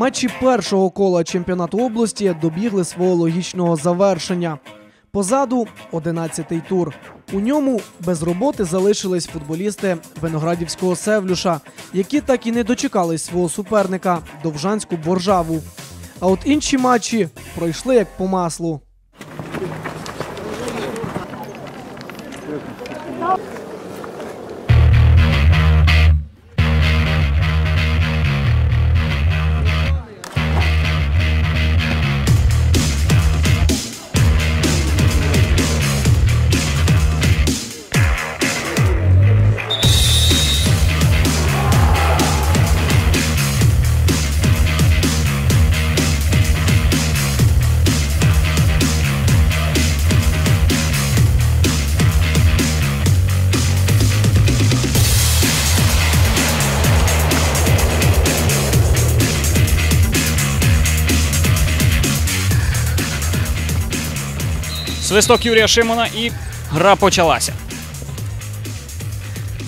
Матчі першого кола чемпіонату області добігли свого логічного завершення. Позаду 11-й тур. У ньому без роботи залишились футболісти Виноградівського Севлюша, які так і не дочекались свого суперника Довжанську Боржаву. А от інші матчі пройшли як по маслу. Свисток Юрія Шимона і гра почалася.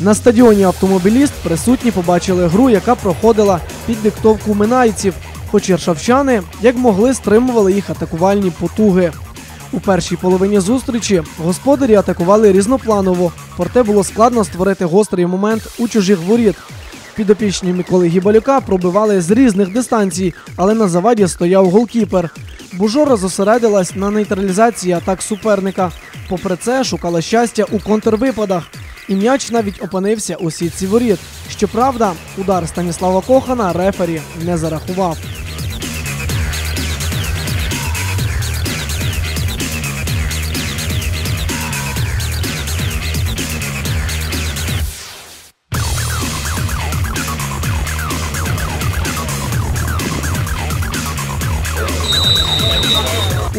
На стадіоні автомобіліст присутні побачили гру, яка проходила під диктовку минайців. Хоч яршавчани, як могли, стримували їх атакувальні потуги. У першій половині зустрічі господарі атакували різнопланово, проте було складно створити гострий момент у чужих воріт. Підопічні Миколи Гібалюка пробивали з різних дистанцій, але на заваді стояв голкіпер. Бужора зосередилась на нейтралізації атак суперника. Попри це, шукала щастя у контрвипадах. І м'яч навіть опинився у сітці воріт. Щоправда, удар Станіслава Кохана рефері не зарахував.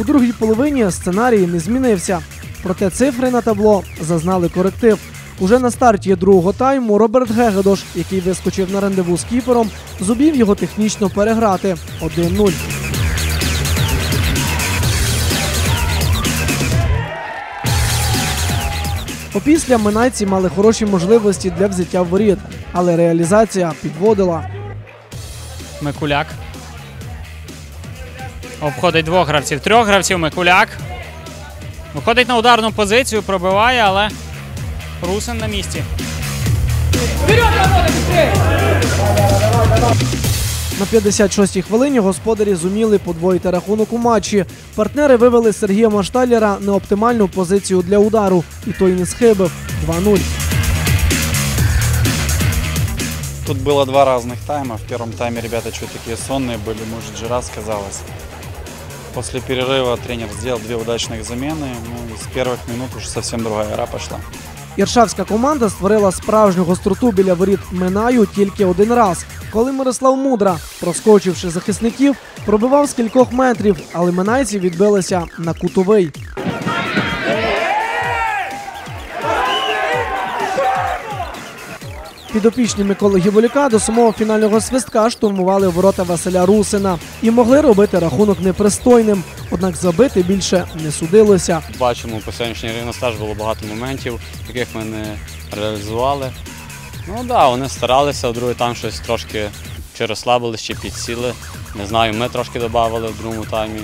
У другій половині сценарій не змінився. Проте цифри на табло зазнали коректив. Уже на старті другого тайму Роберт Гегедош, який вискочив на рандеву з кіпером, зубів його технічно переграти 1-0. Опісля минайці мали хороші можливості для взяття воріт, але реалізація підводила. Микуляк. Обходить двох гравців. Трьох гравців Микуляк. Виходить на ударну позицію, пробиває, але Русин на місці. На 56-й хвилині господарі зуміли подвоїти рахунок у матчі. Партнери вивели Сергія Машталєра на оптимальну позицію для удару, і той не схибив 2-0. Тут было два разных тайма. В первом тайме ребята чуть такие сонные были, может, Жира сказалось. После перерыва тренер сделал две удачных замены. Ну, и с первых минут уже совсем другая игра пошла. Іршавська команда створила справжню гостроту біля воріт Минаю тільки один раз, коли Мирослав Мудра, проскочивши захисників, пробивав з кількох метрів, але минайці відбилися на кутовий. Підопічні Миколи Гіволюка до самого фінального свистка штурмували ворота Василя Русина і могли робити рахунок непристойним. Однак забити більше не судилося. Бачимо, по сьогоднішній рівно теж було багато моментів, яких ми не реалізували. Ну так, да, вони старалися, а другий тайм щось трошки чи розслабились, чи підсіли. Не знаю, ми трошки додавали в другому таймі.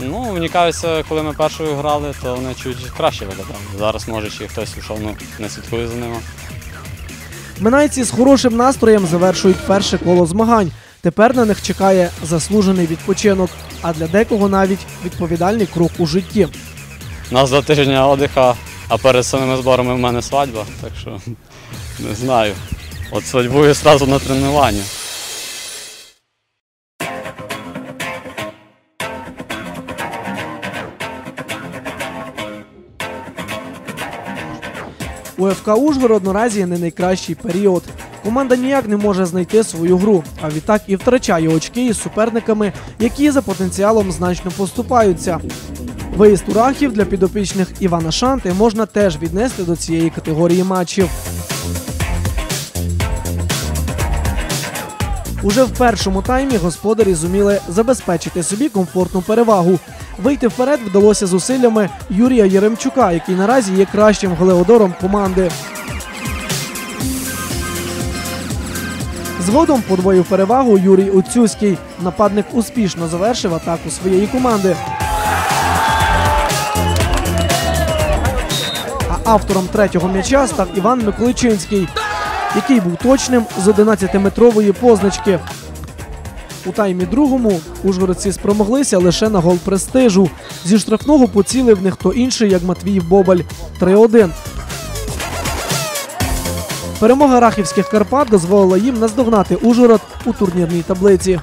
Ну, мені кажеться, коли ми першою грали, то вони чуть краще виглядали. Зараз може ще хтось пішов, ну не слідкує за ними. Минайці з хорошим настроєм завершують перше коло змагань. Тепер на них чекає заслужений відпочинок, а для декого навіть відповідальний крок у житті. У нас два тижні отдиха, а перед самими зборами в мене свадьба, так що не знаю. От свадьбую одразу на тренування. У ФК Ужгород наразі не найкращий період. Команда ніяк не може знайти свою гру, а відтак і втрачає очки із суперниками, які за потенціалом значно поступаються. Виїзд у Рахів для підопічних Івана Шанти можна теж віднести до цієї категорії матчів. Уже в першому таймі господарі зуміли забезпечити собі комфортну перевагу. Вийти вперед вдалося зусиллями Юрія Єремчука, який наразі є кращим голеодором команди. Згодом подвоїв перевагу Юрій Оцюський. Нападник успішно завершив атаку своєї команди. А автором третього м'яча став Іван Миколичинський, який був точним з 11-метрової позначки. У таймі другому ужгородці спромоглися лише на гол престижу. Зі штрафного поцілив не хто інший, як Матвій Бобаль 3-1. Перемога рахівських Карпат дозволила їм наздогнати Ужгород у турнірній таблиці.